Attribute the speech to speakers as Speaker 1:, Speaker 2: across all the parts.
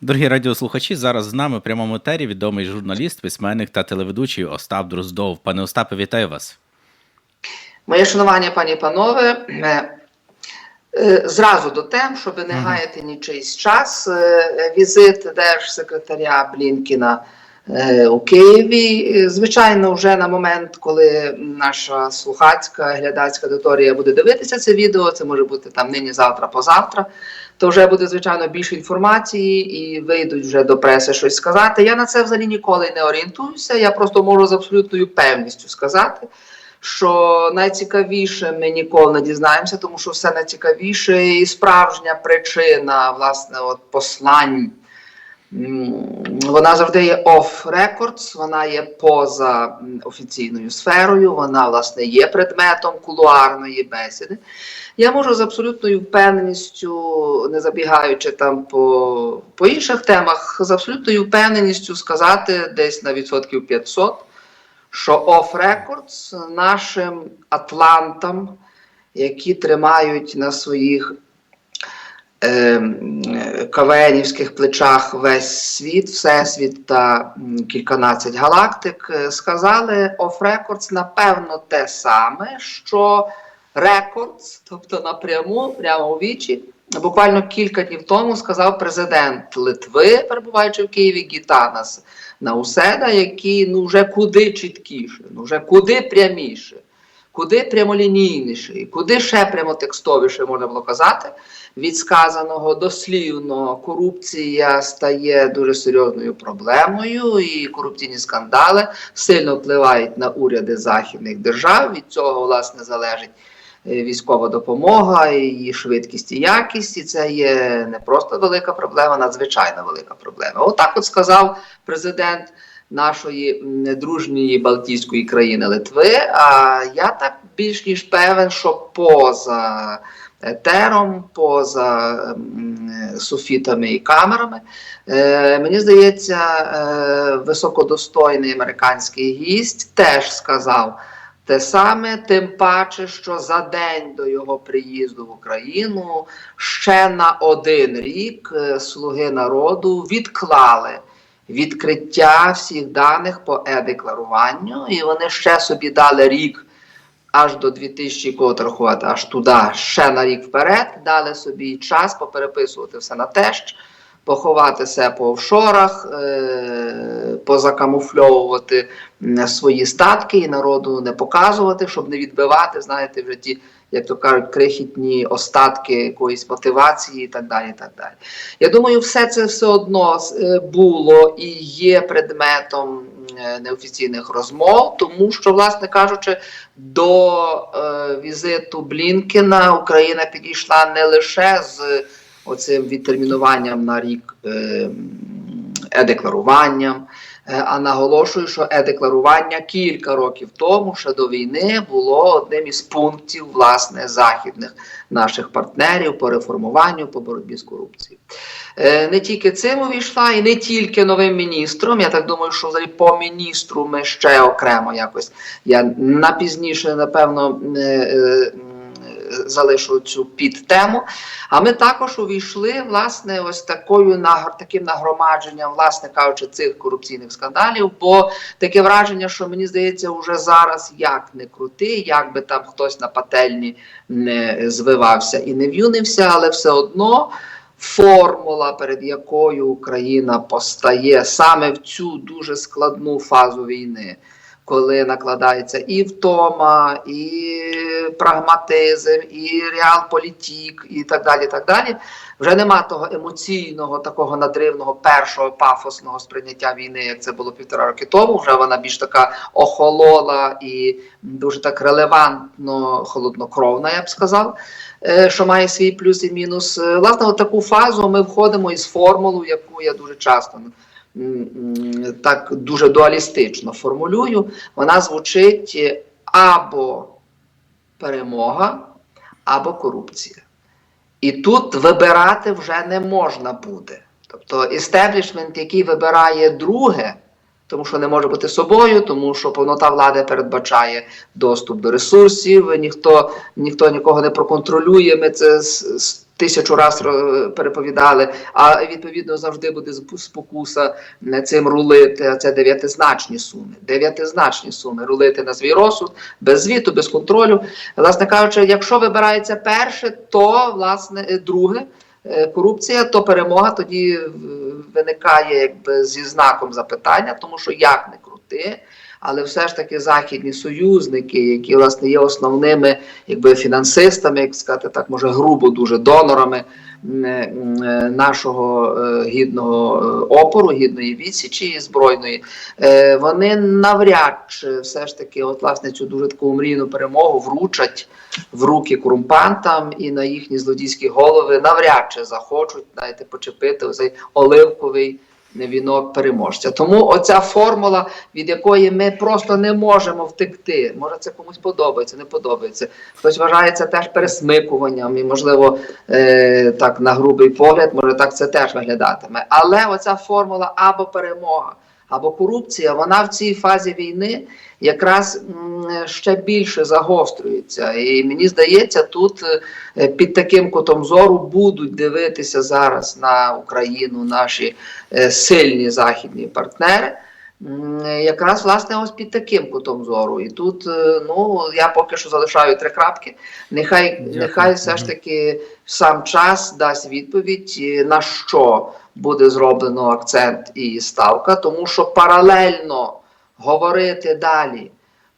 Speaker 1: Дорогі радіослухачі, зараз з нами в прямому етері відомий журналіст, письменник та телеведучий Остап Дроздов. Пане Остапе, вітаю вас.
Speaker 2: Моє шанування, пані і панове, е, е, зразу до тем, щоб не гаяти нічийсь час, е, візит держсекретаря Блінкіна у Києві. Звичайно, вже на момент, коли наша слухацька глядацька аудиторія буде дивитися це відео, це може бути там нині, завтра, позавтра. То вже буде звичайно більше інформації і вийдуть вже до преси щось сказати. Я на це взагалі ніколи не орієнтуюся. Я просто можу з абсолютною певністю сказати, що найцікавіше ми ніколи не дізнаємося, тому що все найцікавіше і справжня причина власне от послань. Вона завжди є off records, вона є поза офіційною сферою, вона власне є предметом кулуарної бесіди. Я можу з абсолютною впевненістю, не забігаючи там по, по інших темах, з абсолютною впевненістю сказати десь на відсотків 500, що off records нашим атлантам, які тримають на своїх кавенівських плечах весь світ, всесвіт та кільканадцять галактик, е, сказали off records напевно те саме, що Records, тобто напряму, прямо у вічі. Буквально кілька днів тому сказав президент Литви, перебуваючи в Києві, Гітанас Науседа, який ну вже куди чіткіше, ну вже куди пряміше, куди прямолінійніше, і куди ще прямотекстовіше можна було казати. Від сказаного дослівно корупція стає дуже серйозною проблемою, і корупційні скандали сильно впливають на уряди західних держав. Від цього власне залежить е, військова допомога, її швидкість і якість. І це є не просто велика проблема, надзвичайно велика проблема. Отак, от сказав президент нашої дружньої Балтійської країни Литви. А я так більш ніж певен, що поза етером, поза суфітами і камерами. Е, мені здається, е, високодостойний американський гість теж сказав те саме, тим паче, що за день до його приїзду в Україну ще на один рік е, слуги народу відклали відкриття всіх даних по е-декларуванню, і вони ще собі дали рік аж до 2000, кого рахувати, аж туди, ще на рік вперед, дали собі час попереписувати все на тещ, поховати все по офшорах, е- позакамуфльовувати свої статки і народу не показувати, щоб не відбивати, знаєте, вже ті, як то кажуть, крихітні остатки якоїсь мотивації і так далі. І так далі. Я думаю, все це все одно е, було і є предметом е, неофіційних розмов, тому що, власне кажучи, до е, візиту Блінкена Україна підійшла не лише з оцим відтермінуванням на рік е, е-декларуванням. Е, А наголошую, що е-декларування кілька років тому, ще до війни, було одним із пунктів власне західних наших партнерів по реформуванню, по боротьбі з корупцією. Е, Не тільки цим увійшла, і не тільки новим міністром. Я так думаю, що взагалі по міністру ми ще окремо якось. Я напізніше, напевно, е, залишу цю підтему. А ми також увійшли власне ось такою таким нагромадженням, власне кажучи, цих корупційних скандалів. Бо таке враження, що мені здається, вже зараз як не крути, як би там хтось на пательні не звивався і не в'юнився, але все одно. Формула, перед якою Україна постає саме в цю дуже складну фазу війни, коли накладається і втома, і прагматизм, і реалполітік, і так далі. так далі. Вже нема того емоційного, такого надривного першого пафосного сприйняття війни, як це було півтора роки тому. Вже вона більш така охолола і дуже так релевантно холоднокровна, я б сказав. е, Що має свій плюс і мінус. Е, Власне, в таку фазу ми входимо із формулу, яку я дуже часто так дуже дуалістично формулюю. Вона звучить е, або перемога, або корупція. І тут вибирати вже не можна буде. Тобто істеблішмент, який вибирає друге, тому що не може бути собою, тому що повнота влади передбачає доступ до ресурсів, ніхто, ніхто нікого не проконтролює. Ми це тисячу раз переповідали, а відповідно завжди буде спокуса е, цим рулити. Це дев'ятизначні суми. Дев'ятизначні суми рулити на свій розсуд, без звіту, без контролю. Власне кажучи, якщо вибирається перше, то власне е, друге. е, Корупція, то перемога тоді е, виникає якби зі знаком запитання, тому що як не крути, але все ж таки західні союзники, які власне є основними якби фінансистами, як сказати так, може грубо дуже донорами е, е, нашого е, гідного опору, гідної відсічі збройної, вони навряд чи все ж таки, от власне цю дуже таку мрійну перемогу вручать в руки корумпантам і на їхні злодійські голови. Навряд чи захочуть знаєте, почепити оцей оливковий вінок переможця. Тому оця формула, від якої ми просто не можемо втекти. Може, це комусь подобається, не подобається. Хтось вважає це теж пересмикуванням, і, можливо, е, так на грубий погляд, може так це теж виглядатиме. Але оця формула або перемога, або корупція, вона в цій фазі війни якраз ще більше загострюється. І мені здається, тут е, під таким кутом зору будуть дивитися зараз на Україну наші е, сильні західні партнери. Якраз власне ось під таким кутом зору. І тут е, ну я поки що залишаю три крапки. Нехай,
Speaker 1: Дякую.
Speaker 2: нехай все ж таки сам час дасть відповідь, е, на що буде зроблено акцент і ставка, тому що паралельно говорити далі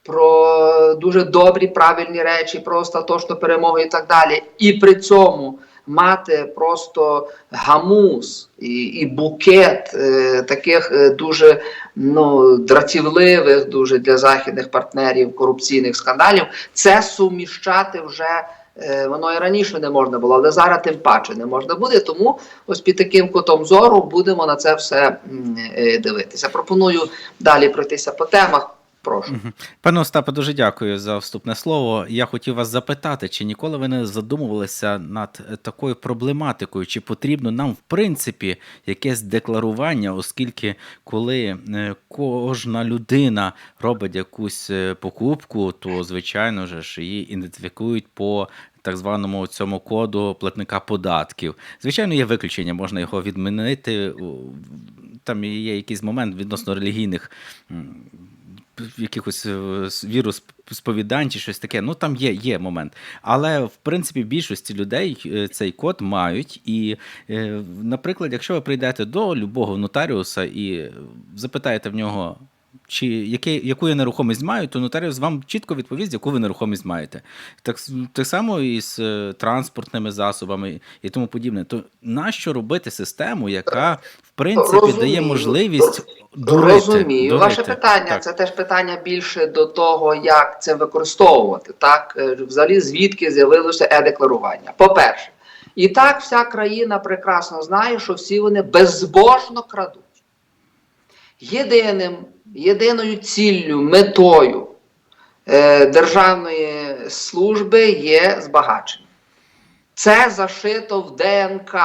Speaker 2: про дуже добрі, правильні речі, про остаточну перемогу і так далі, і при цьому мати просто гамус і, і букет е, таких е, дуже ну, дратівливих дуже для західних партнерів корупційних скандалів, це суміщати вже. е, Воно і раніше не можна було, але зараз тим паче не можна буде. Тому ось під таким кутом зору будемо на це все е, дивитися. Пропоную далі пройтися по темах. Прошу.
Speaker 1: Пане Остапе, дуже дякую за вступне слово. Я хотів вас запитати, чи ніколи ви не задумувалися над е, такою проблематикою, чи потрібно нам, в принципі, якесь декларування, оскільки коли е, кожна людина робить якусь е, покупку, то звичайно ж її ідентифікують по. Так званому цьому коду платника податків. Звичайно, є виключення, можна його відмінити. Там є якийсь момент відносно релігійних якихось е, вірус сповідань чи щось таке. Ну там є, є момент. Але в принципі більшості людей е, цей код мають. І, е, наприклад, якщо ви прийдете до любого нотаріуса і запитаєте в нього. Чи яке, яку я нерухомість маю, то нотаріус вам чітко відповість, яку ви нерухомість маєте. Так, так само і з е, транспортними засобами і тому подібне. То нащо робити систему, яка в принципі дає можливість дурити?
Speaker 2: Розумію. Ваше питання
Speaker 1: Так.
Speaker 2: це теж питання більше до того, як це використовувати. Так, Е, взагалі, звідки з'явилося е-декларування. По-перше, і так вся країна прекрасно знає, що всі вони безбожно крадуть. Єдиним, єдиною ціллю, метою е, державної служби є збагачення. Це зашито в ДНК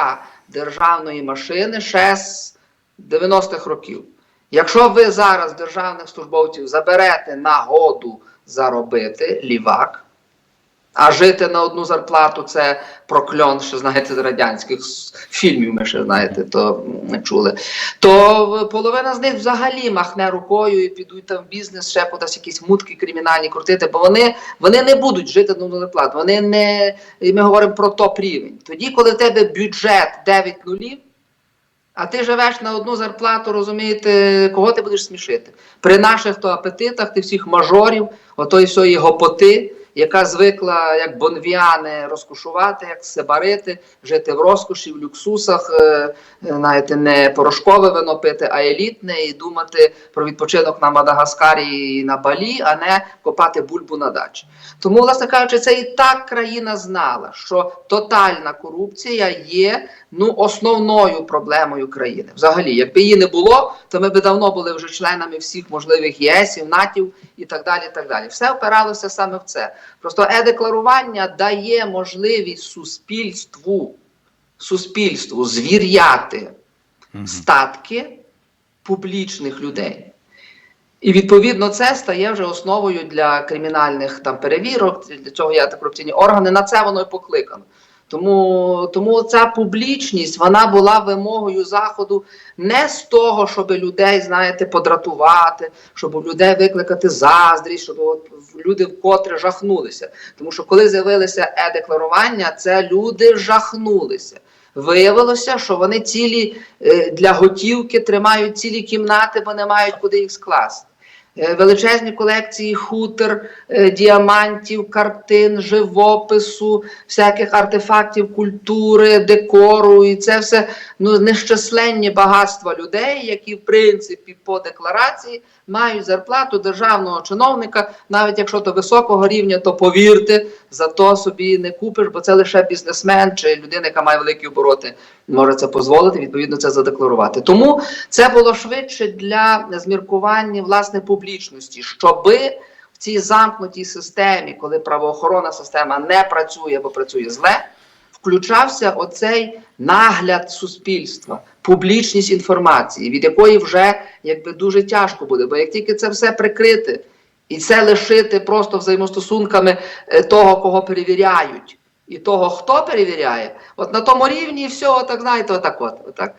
Speaker 2: державної машини ще з 90-х років. Якщо ви зараз державних службовців заберете нагоду заробити лівак, а жити на одну зарплату це прокльон, що знаєте, з радянських фільмів ми ще знаєте, то м, чули. То половина з них взагалі махне рукою і підуть там в бізнес, ще кудись якісь мутки кримінальні крутити, бо вони, вони не будуть жити на одну зарплату. Вони не і ми говоримо про топ рівень. Тоді, коли в тебе бюджет 9 нулів. А ти живеш на одну зарплату, розумієте, кого ти будеш смішити? При наших то апетитах, ти всіх мажорів, отої всієї гопоти, яка звикла як бонвіани розкошувати, як сибарити, жити в розкоші, в люксусах, е, е, знаєте, не порошкове вино пити, а елітне, і думати про відпочинок на Мадагаскарі і на Балі, а не копати бульбу на дачі. Тому, власне кажучи, це і так країна знала, що тотальна корупція є ну, основною проблемою країни. Взагалі, якби її не було, то ми б давно були вже членами всіх можливих ЄСів, НАТів і так далі. і так далі. Все опиралося саме в це. Просто е-декларування дає можливість суспільству, суспільству звіряти статки публічних людей. І відповідно це стає вже основою для кримінальних там перевірок. Для цього є антикорупційні органи. На це воно і покликано. Тому, тому ця публічність вона була вимогою заходу не з того, щоб людей, знаєте, подратувати, щоб у людей викликати заздрість, щоб от люди вкотре жахнулися. Тому що коли з'явилися е-декларування, це люди жахнулися. Виявилося, що вони цілі е, для готівки тримають цілі кімнати, бо не мають куди їх скласти. Е, Величезні колекції хутер, е, діамантів, картин, живопису, всяких артефактів культури, декору, і це все ну нещасленні багатства людей, які в принципі по декларації мають зарплату державного чиновника, навіть якщо то високого рівня, то повірте, за то собі не купиш, бо це лише бізнесмен чи людина, яка має великі обороти, може це дозволити, відповідно це задекларувати. Тому це було швидше для зміркування власне публічності, щоби в цій замкнутій системі, коли правоохоронна система не працює або працює зле, включався оцей нагляд суспільства, публічність інформації, від якої вже якби дуже тяжко буде. Бо як тільки це все прикрити і це лишити просто взаємостосунками е, того, кого перевіряють, і того, хто перевіряє, от на тому рівні все, так знаєте, отак от. отак.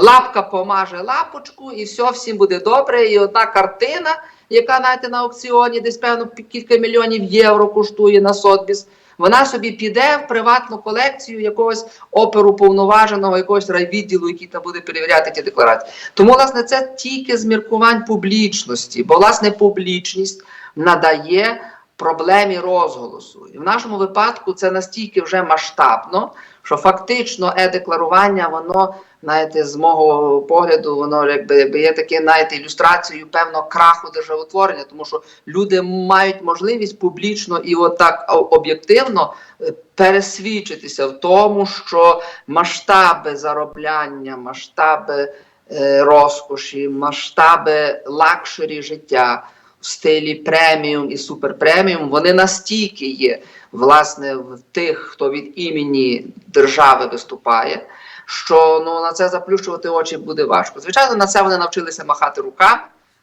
Speaker 2: Лапка помаже лапочку, і все, всім буде добре. І одна картина, яка знаєте, на аукціоні десь певно кілька мільйонів євро коштує на Сотбіс, вона собі піде в приватну колекцію якогось оперу повноваженого, якогось райвідділу, який там буде перевіряти ті декларації. Тому, власне, це тільки з міркувань публічності, бо власне публічність надає проблемі розголосу. І в нашому випадку це настільки вже масштабно, що фактично е-декларування, воно, знаєте, з мого погляду, воно якби, є таке, знаєте, ілюстрацією певного краху державотворення, тому що люди мають можливість публічно і отак об'єктивно е, пересвідчитися в тому, що масштаби заробляння, масштаби е, розкоші, масштаби лакшері життя в стилі преміум і суперпреміум, вони настільки є власне в тих, хто від імені держави виступає, що ну на це заплющувати очі буде важко. Звичайно, на це вони навчилися махати руками.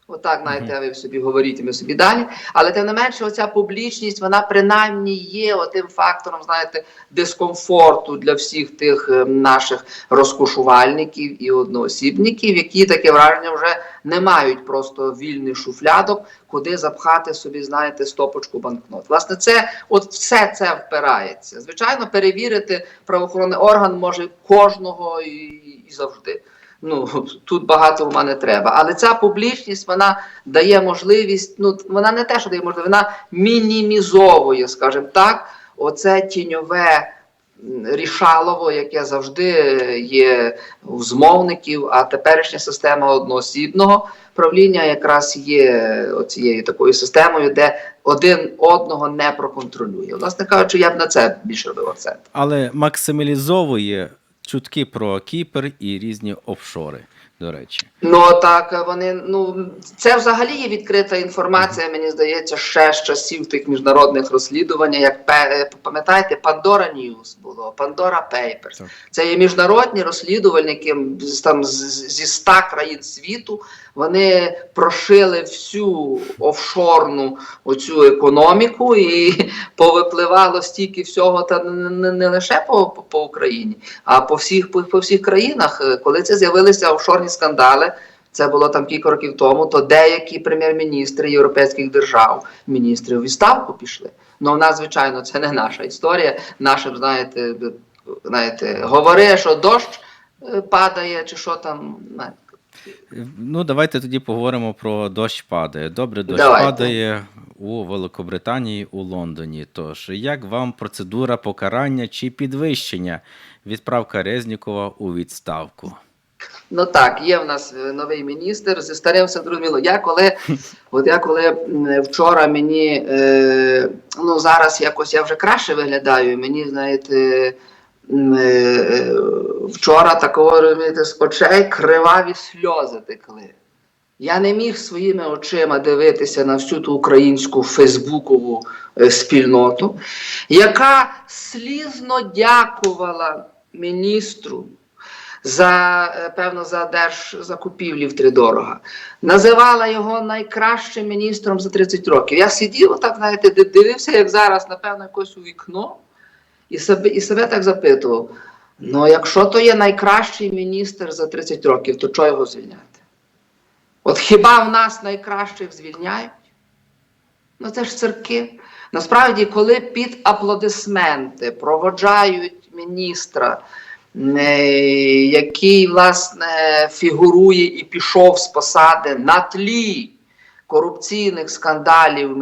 Speaker 2: Отак, знаєте, а ви собі говоріть, і ми собі далі. Але тим не менше, оця публічність, вона принаймні є отим фактором, знаєте, дискомфорту для всіх тих е, наших розкошувальників і одноосібників, які таке враження вже не мають просто вільних шуфлядок, куди запхати собі, знаєте, стопочку банкнот. Власне, це от все це впирається. Звичайно, перевірити правоохоронний орган може кожного і, і завжди. Ну тут багато в мене треба. Але ця публічність вона дає можливість. Ну вона не те, що дає можливість, вона мінімізовує, скажімо так, оце тіньове рішалово, яке завжди є у змовників, а теперішня система одноосібного правління якраз є оцією такою системою, де один одного не проконтролює. Власне кажучи, я б на це більше робив акцент.
Speaker 1: Але максималізовує чутки про Кіпр і різні офшори, до речі.
Speaker 2: Ну так вони ну це взагалі є відкрита інформація. Мені здається, ще з часів тих міжнародних розслідувань. Як пам'ятаєте, Pandora News було, Pandora Papers.
Speaker 1: Так.
Speaker 2: Це є міжнародні розслідувальники там зі ста країн світу. Вони прошили всю офшорну оцю економіку і повипливало стільки всього, та не, не, не лише по, по, по Україні, а по всіх по, по всіх країнах. Е, Коли це з'явилися офшорні скандали, це було там кілька років тому, то деякі прем'єр-міністри європейських держав, міністри у відставку пішли. Ну, в нас, звичайно, це не наша історія. Нашим, знаєте, знаєте, говори, що дощ е, падає, чи що там.
Speaker 1: Ну, давайте тоді поговоримо про дощ падає. Добре, дощ
Speaker 2: Давайте.
Speaker 1: падає у Великобританії, у Лондоні. Тож, як вам процедура покарання чи підвищення відправка Резнікова у відставку?
Speaker 2: Ну так, є в нас е, новий міністр зі старим все зрозуміло. Я коли, от я коли вчора мені, е, ну зараз якось я вже краще виглядаю. Мені, знаєте, е, вчора такого розумієте, з очей криваві сльози текли. Я не міг своїми очима дивитися на всю ту українську фейсбукову е, спільноту, яка слізно дякувала міністру за е, певно за держзакупівлі втридорога. Називала його найкращим міністром за 30 років. Я сидів, отак, знаєте, дивився, як зараз, напевно, якось у вікно. і себе, і себе так запитував: ну, якщо то є найкращий міністр за 30 років, то чого його звільняти? От хіба в нас найкращих звільняють? Ну це ж цирки. Насправді, коли під аплодисменти проводжають міністра, який, власне, фігурує і пішов з посади на тлі корупційних скандалів в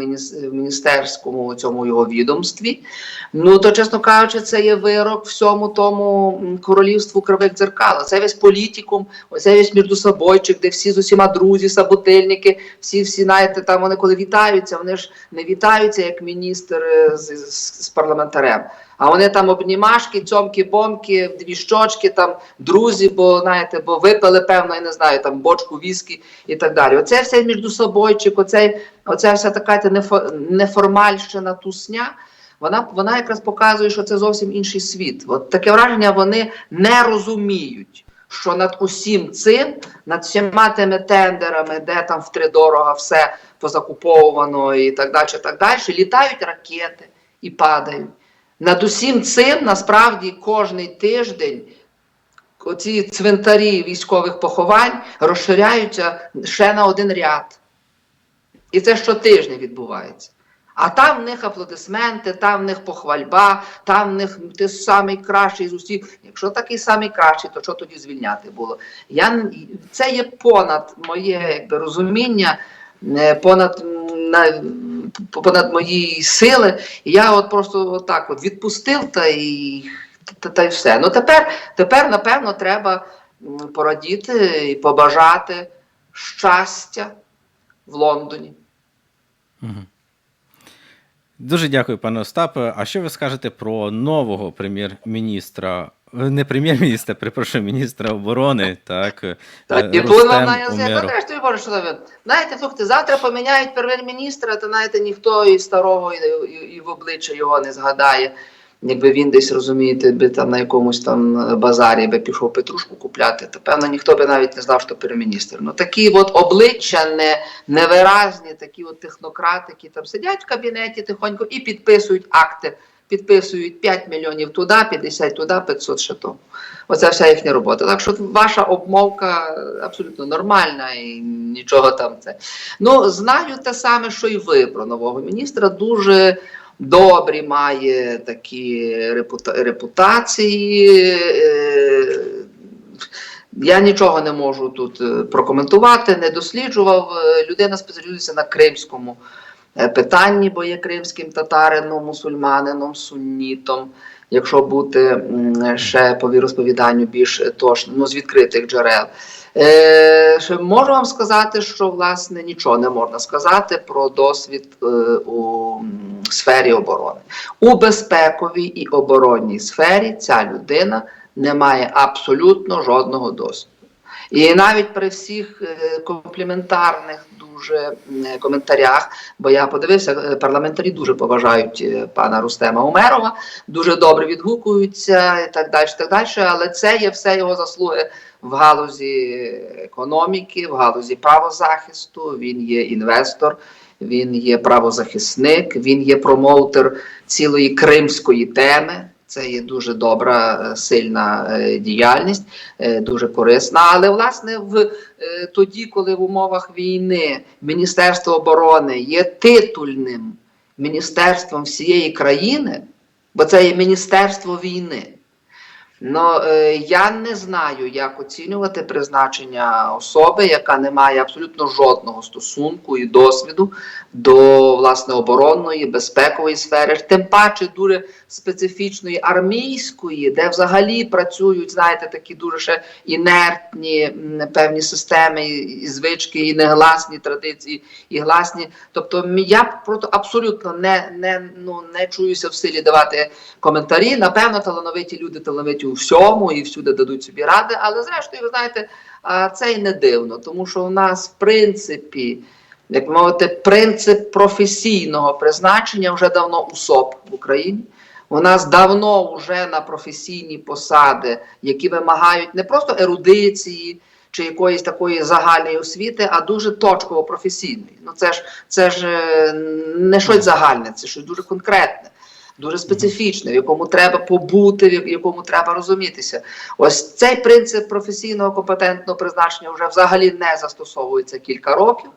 Speaker 2: міністерському цьому його відомстві, ну то, чесно кажучи, це є вирок всьому тому королівству кривих дзеркал. Це весь політикум, оце весь міждособойчик, де всі з усіма друзі, саботильники, всі, всі, знаєте, там вони коли вітаються, вони ж не вітаються як міністр е, з, з, з парламентарем. А вони там обнімашки, цьомки, бомки, дві щочки, там друзі, бо знаєте, бо випили, певно, я не знаю, там бочку віскі і так далі. Оце все міждособойчик, оце, оце вся така та нефо- неформальщина тусня. Вона, вона якраз показує, що це зовсім інший світ. От таке враження вони не розуміють, що над усім цим, над всіма тими тендерами, де там втридорога все позакуповано і так далі, так далі, літають ракети і падають. Над усім цим насправді кожний тиждень оці цвинтарі військових поховань розширяються ще на один ряд. І це щотижня відбувається. А там в них аплодисменти, там в них похвальба, там в них ти самий кращий з усіх. Якщо такий самий кращий, то що тоді звільняти було? Я, це є понад моє якби, розуміння, е, понад, на, понад мої сили. І я от просто отак от відпустив та і, та, та й все. Ну тепер, тепер, напевно, треба порадіти і побажати щастя в Лондоні.
Speaker 1: Мгм. Дуже дякую, пане Остапе. А що ви скажете про нового прем'єр-міністра? Е, Не прем'єр-міністра, перепрошую, міністра оборони, так, е,
Speaker 2: Так, і
Speaker 1: Рустем
Speaker 2: тут вам на язик. Ну, теж тобі боже, що. Знаєте, слухайте, завтра поміняють прем'єр-міністра, то знаєте, ніхто і старого, і, і, і в обличчя його не згадає. Якби він десь, розумієте, би там на якомусь там базарі би пішов петрушку купляти, то певно ніхто би навіть не знав, що прем'єр-міністр. Ну такі от обличчя не, невиразні, такі от технократи, які там сидять в кабінеті тихонько і підписують акти. Підписують 5 мільйонів туди, 50 туди, 500 ще тому. Оце вся їхня робота. Так що ваша обмовка абсолютно нормальна і нічого там це. Ну, знаю те саме, що і ви про нового міністра. Дуже добрі має такі репута- репутації. Е, Я нічого не можу тут е, прокоментувати, не досліджував. Е, Людина спеціалізується на кримському питанні, бо є кримським татарином, мусульманином, суннітом якщо бути ще по віросповіданню більш точно, ну з відкритих джерел. Е, можу вам сказати, що власне нічого не можна сказати про досвід е, у сфері оборони. У безпековій і оборонній сфері ця людина не має абсолютно жодного досвіду. І навіть при всіх е, компліментарних дуже коментарях, бо я подивився, е, парламентарі дуже поважають е, пана Рустема Умерова, дуже добре відгукуються і так далі, так далі. Але це є все його заслуги в галузі економіки, в галузі правозахисту. Він є інвестор, він є правозахисник, він є промоутер цілої кримської теми. Це є дуже добра, е, сильна е, діяльність, е, дуже корисна. Але власне в тоді, коли в умовах війни Міністерство оборони є титульним міністерством всієї країни, бо це є Міністерство війни. Ну, я не знаю, як оцінювати призначення особи, яка не має абсолютно жодного стосунку і досвіду до власне оборонної, безпекової сфери, тим паче дуже специфічної армійської, де взагалі працюють, знаєте, такі дуже ще інертні певні системи і звички, і негласні традиції, і гласні. Тобто, я просто абсолютно не, не, ну, не чуюся в силі давати коментарі. Напевно, талановиті люди талановиті у всьому і всюди дадуть собі ради, але зрештою, ви знаєте, це і не дивно, тому що у нас, в принципі, як мовити, принцип професійного призначення вже давно усоп в Україні. У нас давно вже на професійні посади, які вимагають не просто ерудиції чи якоїсь такої загальної освіти, а дуже точково професійної. Ну це ж це ж е, не щось загальне, це щось дуже конкретне. Дуже специфічне, в якому треба побути, в якому треба розумітися. Ось цей принцип професійного компетентного призначення вже взагалі не застосовується кілька років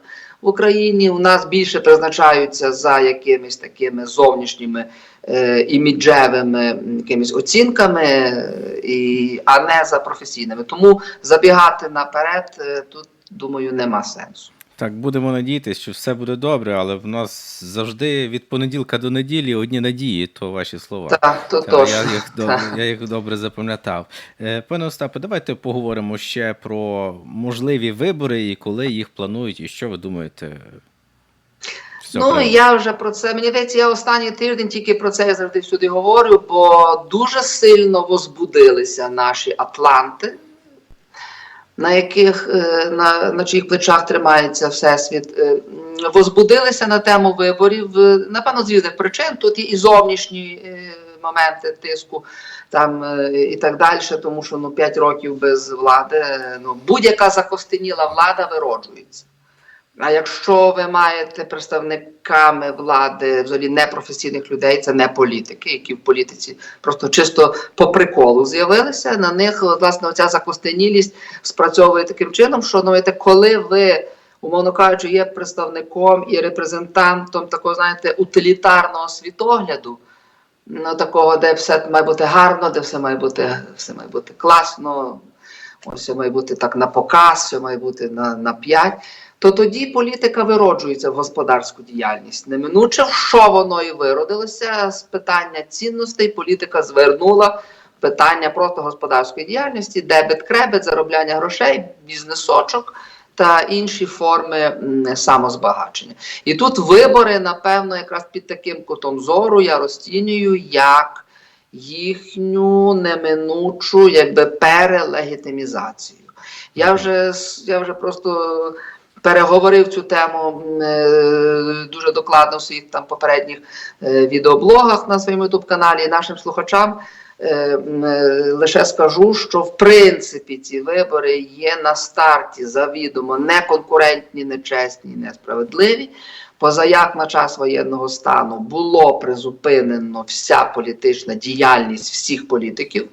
Speaker 2: в Україні. У нас більше призначаються за якимись такими зовнішніми е, іміджевими якимись оцінками, е, і, а не за професійними. Тому забігати наперед е, тут, думаю, нема сенсу.
Speaker 1: Так, будемо надіятися, що все буде добре, але в нас завжди від понеділка до неділі одні надії, то ваші слова.
Speaker 2: Так, то точно.
Speaker 1: я, їх добре,
Speaker 2: Так.
Speaker 1: я їх добре запам'ятав. Е, Пане Остапе, давайте поговоримо ще про можливі вибори і коли їх планують, і що ви думаєте? цього
Speaker 2: Ну
Speaker 1: приводу?
Speaker 2: я вже про це. Мені здається, я останній тиждень тільки про це я завжди всюди говорю, бо дуже сильно возбудилися наші атланти, на яких е, на, на чиїх плечах тримається всесвіт. Е, Возбудилися на тему виборів. е, Напевно, з різних причин. Тут і зовнішні моменти тиску там і так далі, тому що ну 5 років без влади. Ну будь-яка закостеніла влада вироджується. А якщо ви маєте представниками влади взагалі непрофесійних людей, це не політики, які в політиці просто чисто по приколу з'явилися. На них власне оця закостенілість спрацьовує таким чином, що ну, коли ви, умовно кажучи, є представником і репрезентантом такого, знаєте, утилітарного світогляду. Ну, такого, де все має бути гарно, де все має бути, все має бути класно, ось все має бути так на показ, все має бути на, на п'ять то тоді політика вироджується в господарську діяльність. Неминуче, в що воно і виродилося з питання цінностей. Політика звернула питання просто господарської діяльності, дебет, кребет, заробляння грошей, бізнесочок та інші форми самозбагачення. І тут вибори, напевно, якраз під таким кутом зору я розцінюю як їхню неминучу якби перелегітимізацію. Я вже я вже просто переговорив цю тему е, дуже докладно в своїх там попередніх е, відеоблогах на своєму youtube каналі і нашим слухачам. е, Лише скажу, що в принципі ці вибори є на старті завідомо неконкурентні, нечесні, несправедливі. Позаяк на час воєнного стану було призупинено вся політична діяльність всіх політиків.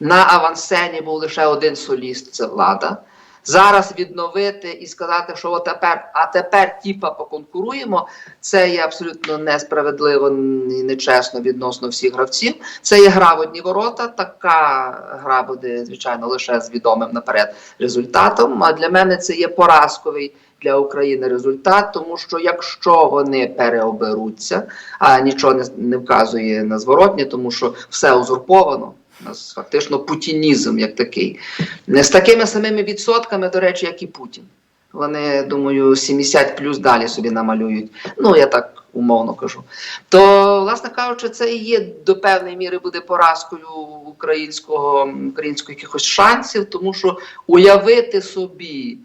Speaker 2: На авансцені був лише один соліст це влада. Зараз відновити і сказати, що тепер, а тепер тіпа поконкуруємо, це є абсолютно несправедливо і нечесно відносно всіх гравців. Це є гра в одні ворота. Така гра буде, звичайно, лише з відомим наперед результатом. А для мене це є поразковий для України результат, тому що якщо вони переоберуться, а нічого не, не вказує на зворотнє, тому що все узурповано. У нас фактично путінізм як такий. Не з такими самими відсотками, до речі, як і Путін. Вони, думаю, 70 плюс далі собі намалюють. Ну, я так умовно кажу. То, власне кажучи, це і є до певної міри буде поразкою українського, українського якихось шансів, тому що уявити собі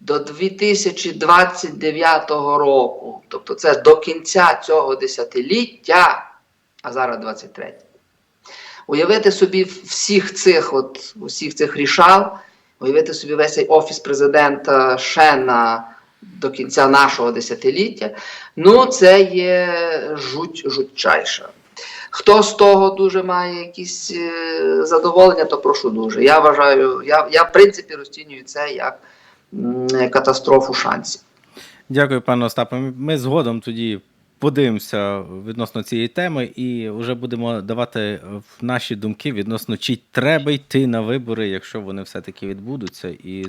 Speaker 2: до 2029 року, тобто це до кінця цього десятиліття, а зараз 23. Уявити собі всіх цих, от усіх цих рішал, уявити собі весь цей офіс президента ще на до кінця нашого десятиліття. Ну, це є жуть жутчайша. Хто з того дуже має якісь е, задоволення, то прошу дуже. Я вважаю, я, я в принципі розцінюю це як катастрофу шансів.
Speaker 1: Дякую, пане Остапе. Ми згодом тоді подивимося відносно цієї теми і вже будемо давати е, в наші думки відносно чи треба йти на вибори, якщо вони все-таки відбудуться. І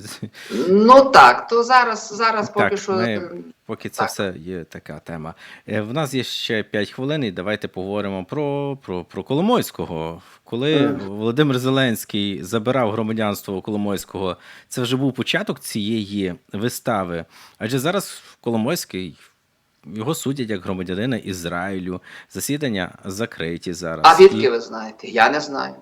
Speaker 2: Ну так, то зараз, зараз поки
Speaker 1: Так,
Speaker 2: що.
Speaker 1: ми- поки це
Speaker 2: Так.
Speaker 1: все є така тема. Е, В нас є ще 5 хвилин, і давайте поговоримо про, про, про Коломойського. Коли. Володимир Зеленський забирав громадянство у Коломойського, це вже був початок цієї вистави. Адже зараз Коломойський. Його судять як громадянина Ізраїлю. Засідання закриті зараз.
Speaker 2: А відки
Speaker 1: І-
Speaker 2: ви знаєте? Я не знаю.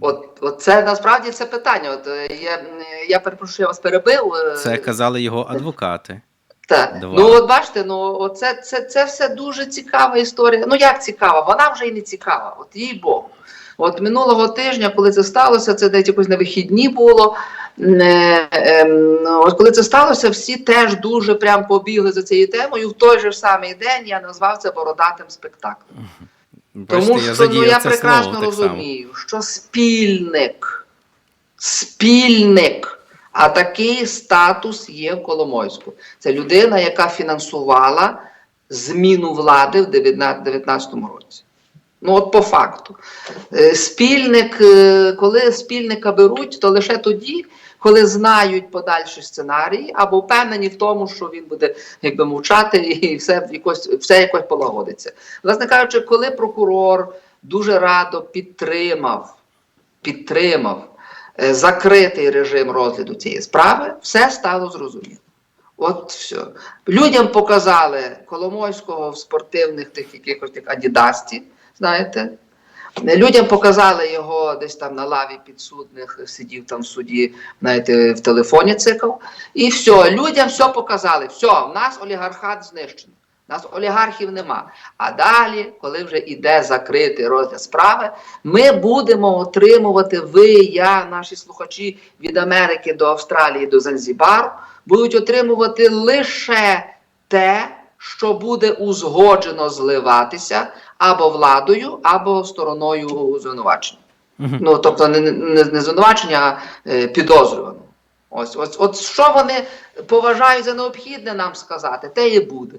Speaker 2: От, от це насправді це питання. От е, я, я перепрошую, я вас перебив. е,
Speaker 1: Це казали його адвокати.
Speaker 2: Так.
Speaker 1: Два.
Speaker 2: Ну, от бачите, ну оце, це, це все дуже цікава історія. Ну як цікава? Вона вже і не цікава, от їй Богу. От минулого тижня, коли це сталося, це десь якось на вихідні було. Е, ем, ну, От коли це сталося, всі теж дуже прям побігли за цією темою. В той же самий день я назвав це бородатим спектаклем.
Speaker 1: Бачите,
Speaker 2: Тому
Speaker 1: я
Speaker 2: що ну, я прекрасно
Speaker 1: слово так само.
Speaker 2: розумію, що спільник, спільник, а такий статус є в Коломойську. Це людина, яка фінансувала зміну влади в 2019 році. Ну, от по факту. Е, Спільник, е, коли спільника беруть, то лише тоді, коли знають подальші сценарії, або впевнені в тому, що він буде якби мовчати і все якось, все якось полагодиться. Власне кажучи, коли прокурор дуже радо підтримав, підтримав е, закритий режим розгляду цієї справи, все стало зрозуміло. От все. Людям показали Коломойського в спортивних тих якихось адідасті, знаєте. Людям показали його десь там на лаві підсудних, сидів там в суді, знаєте, в телефоні цикав. І все, людям все показали. Все, в нас олігархат знищений. У нас олігархів нема. А далі, коли вже йде закритий розгляд справи, ми будемо отримувати ви, я, наші слухачі від Америки до Австралії до Занзібару, будуть отримувати лише те, що буде узгоджено зливатися або владою, або стороною звинувачення. Ну, тобто не, не, не звинувачення, а е, підозрюваного. Ось, ось, от що вони поважають за необхідне нам сказати, те і буде.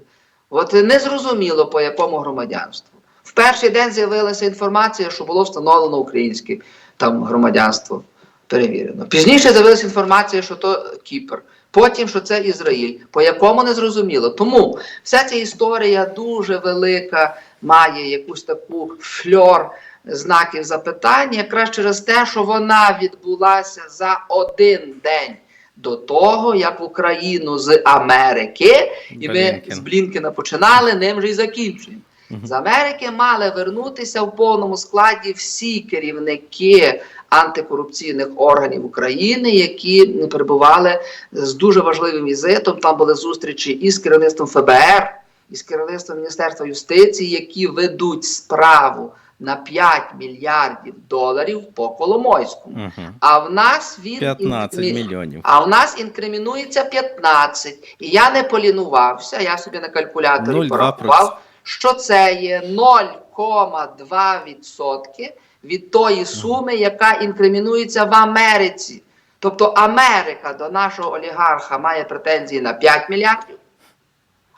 Speaker 2: От не зрозуміло по якому громадянству. В перший день з'явилася інформація, що було встановлено українське там громадянство перевірено. Пізніше з'явилася інформація, що то Кіпр. Потім, що це Ізраїль, по якому не зрозуміло. Тому вся ця історія дуже велика, має якусь таку фльор знаків запитання, якраз через те, що вона відбулася за один день до того, як в Україну з Америки, і ми
Speaker 1: Блінкен.
Speaker 2: з Блінкена починали, ним же і закінчуємо. З Америки мали вернутися в повному складі всі керівники антикорупційних органів України, які перебували з дуже важливим візитом. Там були зустрічі і з керівництвом ФБР, і з керівництвом Міністерства юстиції, які ведуть справу на 5 мільярдів доларів по Коломойському.
Speaker 1: Мгм.
Speaker 2: А в нас він
Speaker 1: 15
Speaker 2: інкримі-
Speaker 1: мільйонів.
Speaker 2: а в нас інкримінується 15. І я не полінувався, я собі на калькуляторі порахував, що це є 0,2% від тої суми, яка інкримінується в Америці. Тобто Америка до нашого олігарха має претензії на 5 мільярдів,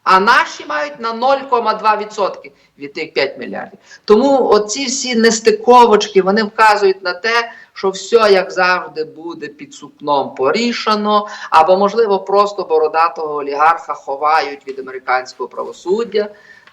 Speaker 2: а наші мають на 0,2% від тих 5 мільярдів. Тому оці всі нестиковочки вони вказують на те, що все, як завжди, буде під сукном порішано, або, можливо, просто бородатого олігарха ховають від американського правосуддя,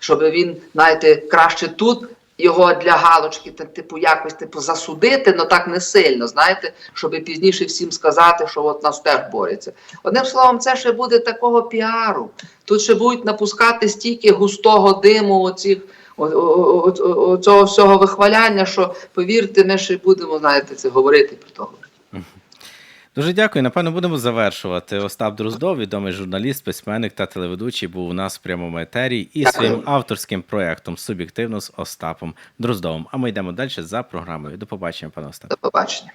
Speaker 2: щоб він, знаєте, краще тут. Його для галочки, та, типу, якось типу засудити, але так не сильно, знаєте, щоб пізніше всім сказати, що от нас теж борються. Одним словом, це ще буде такого піару. Тут ще будуть напускати стільки густого диму оцих, цього всього вихваляння, що повірте, ми ще будемо, знаєте, це говорити про того.
Speaker 1: Дуже дякую. Напевно, будемо завершувати. Остап Дроздов, відомий журналіст, письменник та телеведучий, був у нас в прямому етері і своїм авторським проєктом Суб'єктивно з Остапом Дроздовим. А ми йдемо далі за програмою. До побачення, пане Остап.
Speaker 2: До побачення.